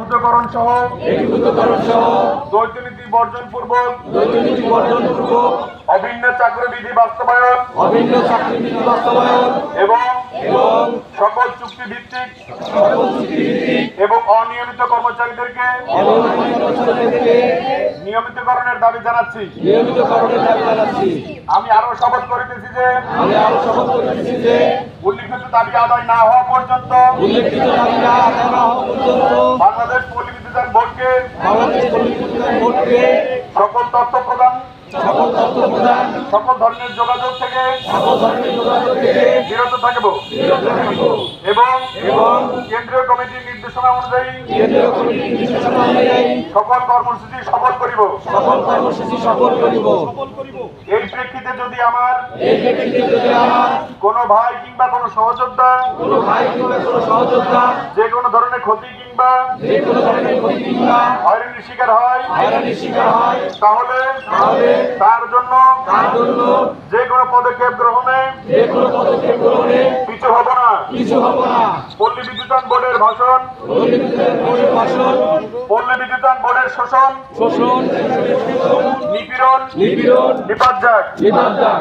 একীভূতকরণ সহ একীভূতকরণ সহ দ্বৈতনীতি বর্জন পূর্বক দ্বৈতনীতি বর্জন পূর্বক অভিন্ন চাকরিবিধি বাস্তবায়ন অভিন্ন চাকরিনীতি বাস্তবায়ন এবং এবং সকল চুক্তি ভিত্তিক সকল চুক্তিভিত্তিক এবং অনিয়মিত কর্মচারীদেরকে নিয়মিতকরণের দাবি জানাচ্ছি। নিয়মিতকরণের দাবি জানাচ্ছি। আমি আরও শপথ করিতেছি যে আমি আরও শপথ করিতেছি যে উল্লিখিত দাবি আদায় না হওয়া পর্যন্ত উল্লেখিত আদায় না বাংলাদেশ ভোটকে বাংলাদেশ সকল তথ্য প্রদান সকল তথ্য প্রদান সকল ধরনের যোগাযোগ থেকে সকল ধরনের যোগাযোগ থেকে বিরত থাকব। বিরত কেন্দ্রীয় কমিটির নির্দেশনা অনুযায়ী কেন্দ্রীয় কমিটির নির্দেশনা অনুযায়ী সকল কর্মসূচি সফল করিব। সকল কর্মসূচি সফল করিব। এই প্রেক্ষিতে যদি আমার এই প্রেক্ষিতে যদি আমার কোনো ভাই কিংবা কোনো সহযোদ্ধা কোনো ভাই কিংবা কোনো সহযোদ্ধা যে কোনো ধরনের ক্ষতি কিংবা যে কোনো ধরনের ক্ষতি কিংবা হয়রানির শিকার হয় হয়রানির শিকার হয় তাহলে তাহলে তার জন্য তার জন্য যে কোনো পদক্ষেপ গ্রহণে যে কোনো পদক্ষেপ গ্রহণে পিছু হব না। হব বিদ্যুতায়ন বোর্ডের ভাষণ। পল্লী বিদ্যুতায়ন বোর্ডের শোষণ। শোষণ। নিপীড়ন। নিপীড়ন। নিবাদা